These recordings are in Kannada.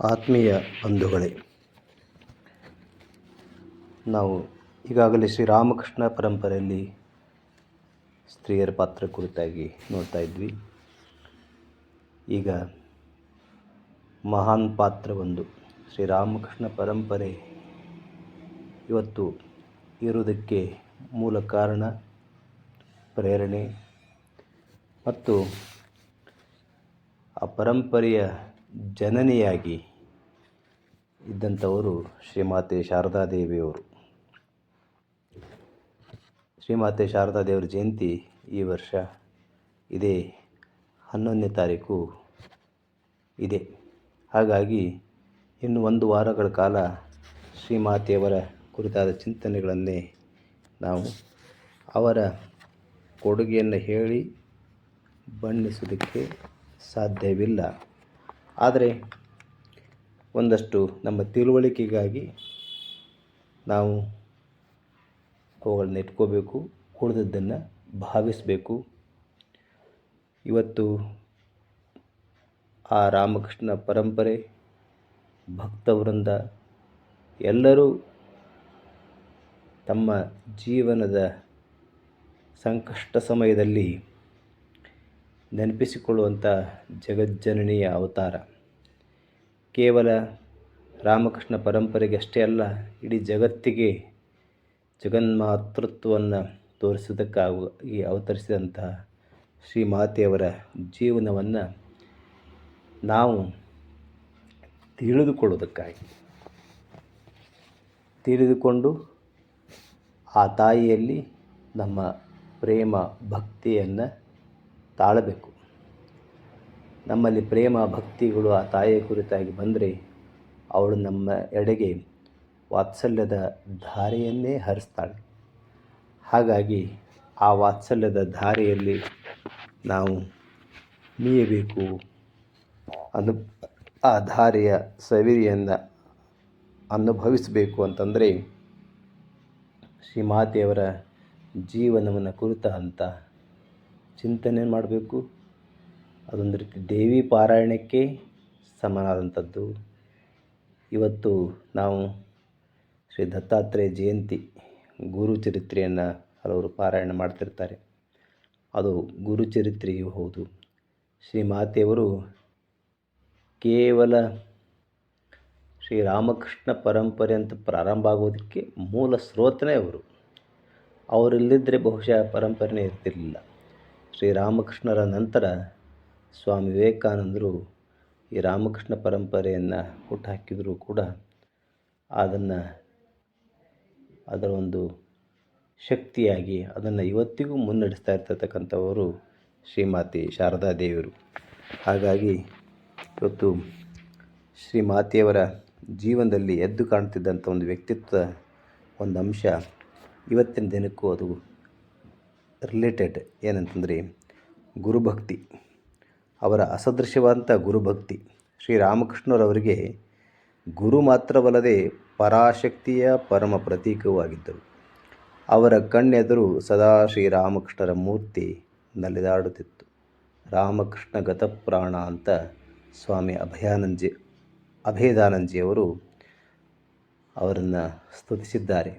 ಆತ್ಮೀಯ ಬಂಧುಗಳೇ, ನಾವು ಈಗಾಗಲೇ ಶ್ರೀರಾಮಕೃಷ್ಣ ಪರಂಪರೆಯಲ್ಲಿ ಸ್ತ್ರೀಯರ ಪಾತ್ರ ಕುರಿತಾಗಿ ನೋಡ್ತಾ ಇದ್ವಿ. ಈಗ ಮಹಾನ್ ಪಾತ್ರ ಒಂದು ಶ್ರೀರಾಮಕೃಷ್ಣ ಪರಂಪರೆ ಇವತ್ತು ಇರುವುದಕ್ಕೆ ಮೂಲ ಕಾರಣ ಪ್ರೇರಣೆ ಮತ್ತು ಆ ಪರಂಪರೆಯ ಜನನಿಯಾಗಿ ಇದ್ದಂಥವರು ಶ್ರೀಮಾತೆ ಶಾರದಾದೇವಿಯವರು. ಶ್ರೀಮಾತೆ ಶಾರದಾದೇವರ ಜಯಂತಿ ಈ ವರ್ಷ ಇದೇ ಹನ್ನೊಂದನೇ ತಾರೀಕು ಇದೆ. ಹಾಗಾಗಿ ಇನ್ನು ಒಂದು ವಾರಗಳ ಕಾಲ ಶ್ರೀಮಾತೆಯವರ ಕುರಿತಾದ ಚಿಂತನೆಗಳನ್ನೇ ನಾವು ಅವರ ಕೊಡುಗೆಯನ್ನು ಹೇಳಿ ಬಣ್ಣಿಸೋದಕ್ಕೆ ಸಾಧ್ಯವಿಲ್ಲ. ಆದರೆ ಒಂದಷ್ಟು ನಮ್ಮ ತಿಳುವಳಿಕೆಗಾಗಿ ನಾವು ಅವುಗಳನ್ನ ಇಟ್ಕೋಬೇಕು, ಉಳಿದದ್ದನ್ನು ಭಾವಿಸಬೇಕು. ಇವತ್ತು ಆ ರಾಮಕೃಷ್ಣ ಪರಂಪರೆ ಭಕ್ತವೃಂದ ಎಲ್ಲರೂ ತಮ್ಮ ಜೀವನದ ಸಂಕಷ್ಟ ಸಮಯದಲ್ಲಿ ನೆನಪಿಸಿಕೊಳ್ಳುವಂಥ ಜಗಜ್ಜನನಿಯ ಅವತಾರ. ಕೇವಲ ರಾಮಕೃಷ್ಣ ಪರಂಪರೆಗೆ ಅಷ್ಟೇ ಅಲ್ಲ, ಇಡೀ ಜಗತ್ತಿಗೆ ಜಗನ್ಮಾತೃತ್ವವನ್ನು ತೋರಿಸೋದಕ್ಕಾಗಿ ಅವತರಿಸಿದಂತಹ ಶ್ರೀಮಾತೆಯವರ ಜೀವನವನ್ನು ನಾವು ತಿಳಿದುಕೊಳ್ಳುವುದಕ್ಕಾಗಿ. ತಿಳಿದುಕೊಂಡು ಆ ತಾಯಿಯಲ್ಲಿ ನಮ್ಮ ಪ್ರೇಮ ಭಕ್ತಿಯನ್ನು ತಾಳಬೇಕು. ನಮ್ಮಲ್ಲಿ ಪ್ರೇಮ, ಭಕ್ತಿಗಳು ಆ ತಾಯಿಯ ಕುರಿತಾಗಿ ಬಂದರೆ ಅವಳು ನಮ್ಮ ಎಡೆಗೆ ವಾತ್ಸಲ್ಯದ ಧಾರೆಯನ್ನೇ ಹರಿಸ್ತಾಳೆ. ಹಾಗಾಗಿ ಆ ವಾತ್ಸಲ್ಯದ ಧಾರೆಯಲ್ಲಿ ನಾವು ಮೀಯಬೇಕು ಅನು, ಆ ಧಾರೆಯ ಸವಿರಿಯನ್ನು ಅನುಭವಿಸಬೇಕು ಅಂತಂದರೆ ಶ್ರೀಮಾತೆಯವರ ಜೀವನವನ್ನು ಕುರಿತ ಅಂತ ಚಿಂತನೆ ಮಾಡಬೇಕು. ಅದೊಂದು ರೀತಿ ದೇವಿ ಪಾರಾಯಣಕ್ಕೆ ಸಮನಾದಂಥದ್ದು. ಇವತ್ತು ನಾವು ಶ್ರೀ ದತ್ತಾತ್ರೇಯ ಜಯಂತಿ ಗುರು ಚರಿತ್ರೆಯನ್ನು ಹಲವರು ಪಾರಾಯಣ ಮಾಡ್ತಿರ್ತಾರೆ. ಅದು ಗುರು ಚರಿತ್ರೆಯೂ ಹೌದು ಶ್ರೀಮಾತೆಯವರು ಕೇವಲ ಶ್ರೀರಾಮಕೃಷ್ಣ ಪರಂಪರೆ ಅಂತ ಪ್ರಾರಂಭ ಆಗೋದಕ್ಕೆ ಮೂಲ ಸ್ರೋತನೇ ಅವರು. ಅವರಿಲ್ಲದಿದ್ದರೆ ಬಹುಶಃ ಪರಂಪರೆನೇ ಇರ್ತಿರಲಿಲ್ಲ. ಶ್ರೀರಾಮಕೃಷ್ಣರ ನಂತರ ಸ್ವಾಮಿ ವಿವೇಕಾನಂದರು ಈ ರಾಮಕೃಷ್ಣ ಪರಂಪರೆಯನ್ನು ಹುಟ್ಟುಹಾಕಿದರೂ ಕೂಡ ಅದನ್ನು ಅದರ ಒಂದು ಶಕ್ತಿಯಾಗಿ ಅದನ್ನು ಇವತ್ತಿಗೂ ಮುನ್ನಡೆಸ್ತಾ ಇರ್ತಕ್ಕಂಥವರು ಶ್ರೀಮಾತೆ ಶಾರದಾದೇವಿಯರು ಹಾಗಾಗಿ ಇವತ್ತು ಶ್ರೀಮಾತೆಯವರ ಜೀವನದಲ್ಲಿ ಎದ್ದು ಕಾಣ್ತಿದ್ದಂಥ ಒಂದು ವ್ಯಕ್ತಿತ್ವ, ಒಂದು ಅಂಶ ಇವತ್ತಿನ ದಿನಕ್ಕೂ ಅದು ರಿಲೇಟೆಡ್ ಏನಂತಂದರೆ ಗುರುಭಕ್ತಿ. ಅವರ ಅಸದೃಶ್ಯವಾದಂಥ ಗುರುಭಕ್ತಿ. ಶ್ರೀರಾಮಕೃಷ್ಣರವರಿಗೆ ಗುರು ಮಾತ್ರವಲ್ಲದೆ ಪರಾಶಕ್ತಿಯ ಪರಮ ಪ್ರತೀಕವಾಗಿದ್ದರು ಅವರ ಕಣ್ಣೆದುರು ಸದಾ ಶ್ರೀರಾಮಕೃಷ್ಣರ ಮೂರ್ತಿ ನಲಿದಾಡುತ್ತಿತ್ತು. ರಾಮಕೃಷ್ಣ ಗತಪ್ರಾಣ ಅಂತ ಸ್ವಾಮಿ ಅಭಯಾನಂದಜಿ ಅಭೇದಾನಂದಜಿಯವರು ಅವರನ್ನು ಸ್ತುತಿಸಿದ್ದಾರೆ.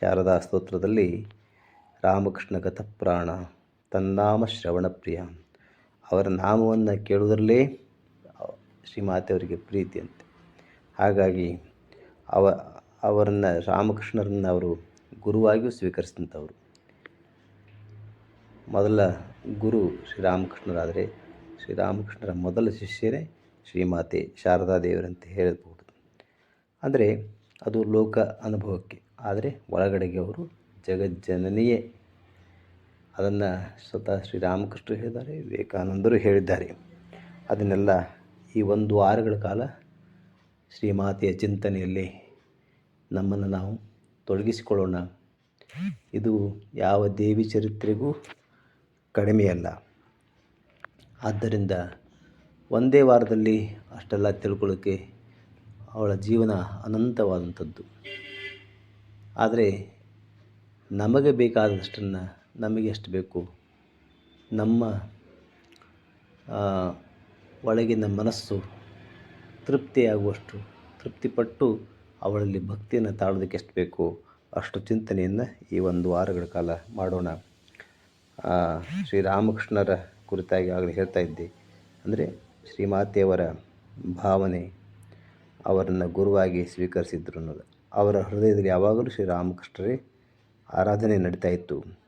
ಶಾರದಾ ಸ್ತೋತ್ರದಲ್ಲಿ ರಾಮಕೃಷ್ಣ ಗತಪ್ರಾಣ, ತನ್ನಾಮ ಶ್ರವಣಪ್ರಿಯ. ಅವರ ನಾಮವನ್ನು ಕೇಳುವುದರಲ್ಲೇ ಶ್ರೀಮಾತೆಯವರಿಗೆ ಪ್ರೀತಿ ಅಂತೆ ಹಾಗಾಗಿ ಅವ, ಅವರನ್ನು ರಾಮಕೃಷ್ಣರನ್ನು ಅವರು ಗುರುವಾಗಿಯೂ ಸ್ವೀಕರಿಸಿದಂಥವರು. ಮೊದಲ ಗುರು ಶ್ರೀರಾಮಕೃಷ್ಣರಾದರೆ ಶ್ರೀರಾಮಕೃಷ್ಣರ ಮೊದಲ ಶಿಷ್ಯರೇ ಶ್ರೀಮಾತೆ ಶಾರದಾದೇವರಂತ ಹೇಳಬಹುದು. ಅಂದರೆ ಅದು ಲೋಕ ಅನುಭವಕ್ಕೆ, ಆದರೆ ಒಳಗಡೆಗೆ ಅವರು ಜಗಜ್ಜನನಿಯೇ ಅದನ್ನು ಸ್ವತಃ ಶ್ರೀರಾಮಕೃಷ್ಣರು ಹೇಳಿದ್ದಾರೆ, ವಿವೇಕಾನಂದರು ಹೇಳಿದ್ದಾರೆ. ಅದನ್ನೆಲ್ಲ ಈ ಒಂದು ವಾರಗಳ ಕಾಲ ಶ್ರೀಮಾತೆಯ ಚಿಂತನೆಯಲ್ಲಿ ನಮ್ಮನ್ನು ನಾವು ತೊಡಗಿಸಿಕೊಳ್ಳೋಣ. ಇದು ಯಾವ ದೇವಿ ಚರಿತ್ರೆಗೂ ಕಡಿಮೆಯಲ್ಲ. ಆದ್ದರಿಂದ ಒಂದೇ ವಾರದಲ್ಲಿ ಅಷ್ಟೆಲ್ಲ ತಿಳ್ಕೊಳ್ಳೋಕ್ಕೆ ಅವಳ ಜೀವನ ಅನಂತವಾದಂಥದ್ದು. ಆದರೆ ನಮಗೆ ಬೇಕಾದಷ್ಟನ್ನು ನಮಗೆ ಎಷ್ಟು ಬೇಕು? ನಮ್ಮ ಒಳಗಿನ ಮನಸ್ಸು ತೃಪ್ತಿಯಾಗುವಷ್ಟು, ತೃಪ್ತಿಪಟ್ಟು ಅವಳಲ್ಲಿ ಭಕ್ತಿಯನ್ನು ತಾಳೋದಕ್ಕೆ ಎಷ್ಟು ಬೇಕು? ಅಷ್ಟು ಚಿಂತನೆಯನ್ನು ಈ ಒಂದು ವಾರಗಳ ಕಾಲ ಮಾಡೋಣ. ಶ್ರೀರಾಮಕೃಷ್ಣರ ಕುರಿತಾಗಿ ಆಗಲೇ ಹೇಳ್ತಾ ಇದ್ದೆ. ಅಂದರೆ ಶ್ರೀಮಾತೆಯವರ ಭಾವನೆ ಅವರನ್ನು ಗುರುವಾಗಿ ಸ್ವೀಕರಿಸಿದ್ರು ಅನ್ನೋದು. ಅವರ ಹೃದಯದಲ್ಲಿ ಯಾವಾಗಲೂ ಶ್ರೀರಾಮಕೃಷ್ಣರೇ ಆರಾಧನೆ ನಡೀತಾ ಇತ್ತು.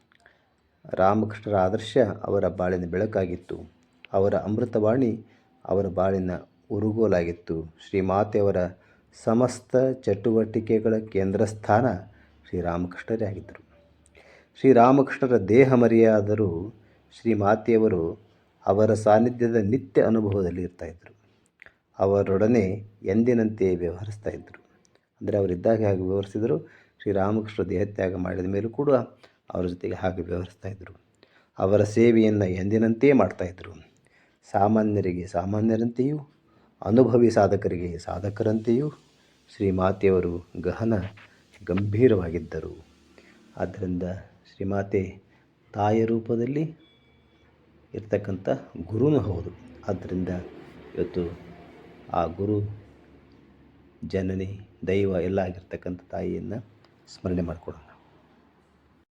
ರಾಮಕೃಷ್ಣರ ಆದರ್ಶ ಅವರ ಬಾಳಿನ ಬೆಳಕಾಗಿತ್ತು. ಅವರ ಅಮೃತವಾಣಿ ಅವರ ಬಾಳಿನ ಉರುಗೋಲಾಗಿತ್ತು. ಶ್ರೀಮಾತೆಯವರ ಸಮಸ್ತ ಚಟುವಟಿಕೆಗಳ ಕೇಂದ್ರ ಸ್ಥಾನ ಶ್ರೀರಾಮಕೃಷ್ಣರೇ ಆಗಿದ್ದರು. ಶ್ರೀರಾಮಕೃಷ್ಣರ ದೇಹ ಮರೆಯಾದರೂ ಶ್ರೀಮಾತೆಯವರು ಅವರ ಸಾನ್ನಿಧ್ಯದ ನಿತ್ಯ ಅನುಭವದಲ್ಲಿ ಇರ್ತಾಯಿದ್ರು ಅವರೊಡನೆ ಎಂದಿನಂತೆ ವ್ಯವಹರಿಸ್ತಾ ಇದ್ದರು. ಅಂದರೆ ಅವರಿದ್ದಾಗ ಹಾಗೆ ವ್ಯವಹರಿಸಿದರು ಶ್ರೀರಾಮಕೃಷ್ಣ ದೇಹತ್ಯಾಗ ಮಾಡಿದ ಮೇಲೂ ಕೂಡ ಅವರ ಜೊತೆಗೆ ಹಾಗೆ ವ್ಯವಹರಿಸ್ತಾ ಇದ್ದರು ಅವರ ಸೇವೆಯನ್ನು ಎಂದಿನಂತೆಯೇ ಮಾಡ್ತಾಯಿದ್ರು ಸಾಮಾನ್ಯರಿಗೆ ಸಾಮಾನ್ಯರಂತೆಯೂ, ಅನುಭವಿ ಸಾಧಕರಿಗೆ ಸಾಧಕರಂತೆಯೂ ಶ್ರೀಮಾತೆಯವರು ಗಹನ ಗಂಭೀರವಾಗಿದ್ದರು. ಆದ್ದರಿಂದ ಶ್ರೀಮಾತೆ ತಾಯಿಯ ರೂಪದಲ್ಲಿ ಇರ್ತಕ್ಕಂಥ ಗುರುನೂ ಹೌದು. ಆದ್ದರಿಂದ ಇವತ್ತು ಆ ಗುರು, ಜನನಿ, ದೈವ ಎಲ್ಲ ಆಗಿರ್ತಕ್ಕಂಥ ತಾಯಿಯನ್ನು ಸ್ಮರಣೆ ಮಾಡಿಕೊಡೋಣ.